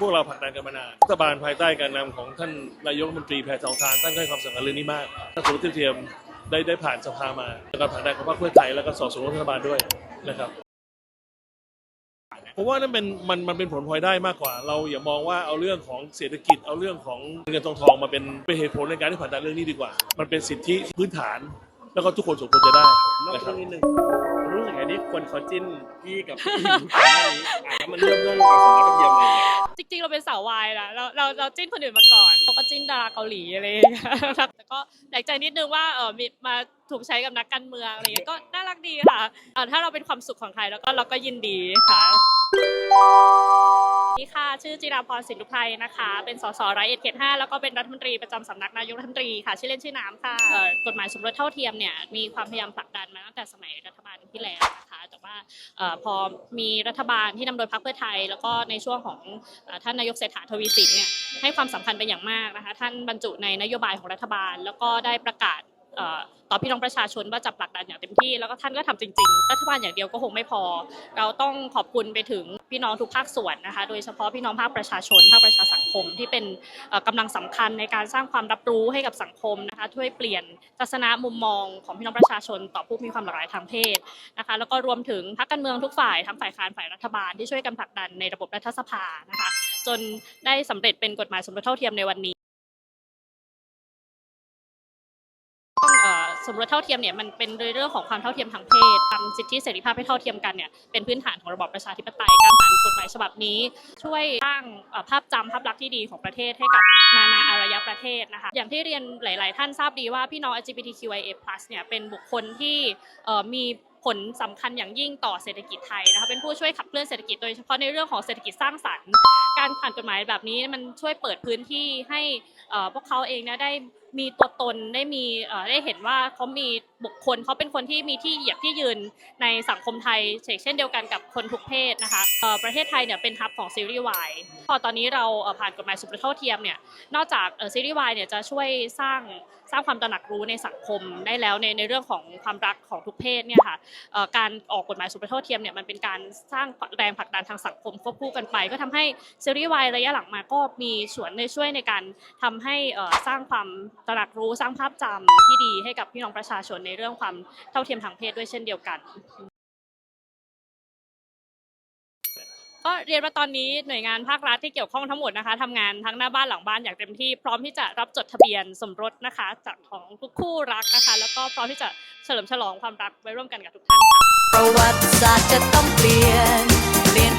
พวกเราผลักดันกันมานานรัฐบาลภายใต้การนำของท่านนายกรัฐมนตรีแพทองทานท่านให้ความสำคัญเรื่องนี้มากท่านสมรเทียมเทียมได้ได้ผ่านสภามาแล้วก็ผลักดันของพรรคเพื่อไทยแล้วก็สอดส่งรัฐบาลด้วยนะครับผมว่านั่นเป็นมันมันเป็นผลพลอยได้มากกว่า เราอย่ามองว่าเอาเรื่องของเศรษฐกิจ เอาเรื่องของเงินทองทองมาเป็นเป็นเหตุผลในการที่ผลักดันเรื่องนี้ดีกว่า มันเป็นสิทธิพื้นฐาน แล้วก็ทุกคนสมควรจะได้นอกนะคจารักบนิดนึง สึกไงที่คนเขาจิ้นพี่กับพี่หญิงก่อนหน้านี้อะแล้วมันเริ่มเรื่องความสมรสเทียมอะไรอย่างเงี้ยจริงๆ เราเป็นสาววายนะเราเราเราจิ้นคนอื่นมาก่อนเราก็จิ้นดาราเกาหลีอะไรอย่างเงี้ยแต่ก็แปลกใจนิดนึงว่าเออมีมาถูกใช้กับนักการเมืองอะไรอย่างเงี้ยก็น่ารักดีค่ะเอ่อถ้าเราเป็นความสุขของใครแล้วก็เราก็ยินดีค่ะสวัสดีค่ะชื่อจิราพรสินทุไพรนะคะ เป็นสสร้อยเอ็ดเขตห้าแล้วก็เป็นรัฐมนตรีประจำสำนักนายกรัฐมนตรีค่ะชื่อเล่นชื่อน้ำค่ะเอ่อกฎหมายสมรสเท่าเทียมเนี่ยมีความพยายามผลักดันมาตั้งแต่สมัยรัฐบาล ที่แล้วนะคะแต่ว่าอพอมีรัฐบาลที่นำโดยพรรคเพื่อไทย แล้วก็ในช่วงของอท่านนายกเศรษฐาทวีสินเนี่ยให้ความสำคัญเป็นอย่างมากนะคะท่านบรรจุในนโยบายของรัฐบาล แล้วก็ได้ประกาศ ต่อพี่น้องประชาชนว่าจะผลักดันอย่างเต็มที่แล้วก็ท่านก็ทำจริงๆ รัฐบาลอย่างเดียวก็คงไม่พอ เราต้องขอบคุณไปถึงพี่น้องทุกภาคส่วนนะคะ โดยเฉพาะพี่น้องภาคประชาชน ภาคประชาสังคมที่เป็นเอ่อกำลังสำคัญในการสร้างความรับรู้ให้กับสังคมนะคะ ช่วยเปลี่ยนทัศนะมุมมองของพี่น้องประชาชน ต่อผู้มีความหลากหลายทางเพศนะคะ แล้วก็รวมถึงพรรคการเมืองทุกฝ่ายทั้งฝ่ายค้านฝ่ายรัฐบาลที่ช่วยกันผลักดันในระบบรัฐสภานะคะ จนได้สำเร็จเป็นกฎหมายสมรสเท่าเทียมในวันนี้ สมรสเท่าเทียมเนี่ยมันเป็นเรื่องของความเท่าเทียมทางเพศทำสิทธิเสรีภาพให้เท่าเทียมกันเนี่ยเป็นพื้นฐานของระบอบประชาธิปไตยการผ่านกฎหมายฉบับนี้ ช่วยสร้างภาพจำภาพลักษณ์ที่ดีของประเทศให้กับนานาอารยประเทศนะคะอย่างที่เรียนหลาย ๆ ท่านทราบดีว่าพี่น้อง LGBTQIA+ เนี่ยเป็นบุคคลที่มีผลสำคัญอย่างยิ่งต่อเศรษฐกิจไทยนะคะเป็นผู้ช่วยขับเคลื่อนเศรษฐกิจโดยเฉพาะในเรื่องของเศรษฐกิจสร้างสรรค์ การผ่านกฎหมายแบบนี้มันช่วยเปิดพื้นที่ให้พวกเขาเองนี่ยได้ มีตัวตนได้มีได้เห็นว่าเขามีบุคคลเขาเป็นคนที่มีที่เหยียบที่ยืนในสังคมไทยเช่นเดียวกันกับคนทุกเพศนะคะประเทศไทยเนี่ยเป็นฮับของซีรีส์วายพอตอนนี้เราผ่านกฎหมายสมรสเท่าเทียมเนี่ยนอกจากซีรีส์วายเนี่ยจะช่วยสร้างสร้างความตระหนักรู้ในสังคมได้แล้วในในเรื่องของความรักของทุกเพศเนี่ยค่ะการออกกฎหมายสมรสเท่าเทียมเนี่ยมันเป็นการสร้างแรงผลักดันทางสังคมควบคู่กันไป ก็ทำให้ซีรีส์วายระยะหลังมาก็มีส่วนในช่วยในการทำให้สร้างความตระหนักรู้สร้างภาพจำที่ดีให้กับพี่น้องประชาชนในเรื่องความเท่าเทียมทางเพศด้วยเช่นเดียวกันก็เรียนว่าตอนนี้หน่วยงานภาครัฐที่เกี่ยวข้องทั้งหมดนะคะทำงานทั้งหน้าบ้านหลังบ้านอย่างเต็มที่ พร้อมที่จะรับจดทะเบียนสมรสนะคะ จากของทุกคู่รักนะคะ แล้วก็พร้อมที่จะเฉลิมฉลองความรักไว้ร่วมกันกับทุกท่านค่ะประวัติศาสตร์จะต้องเปลี่ยน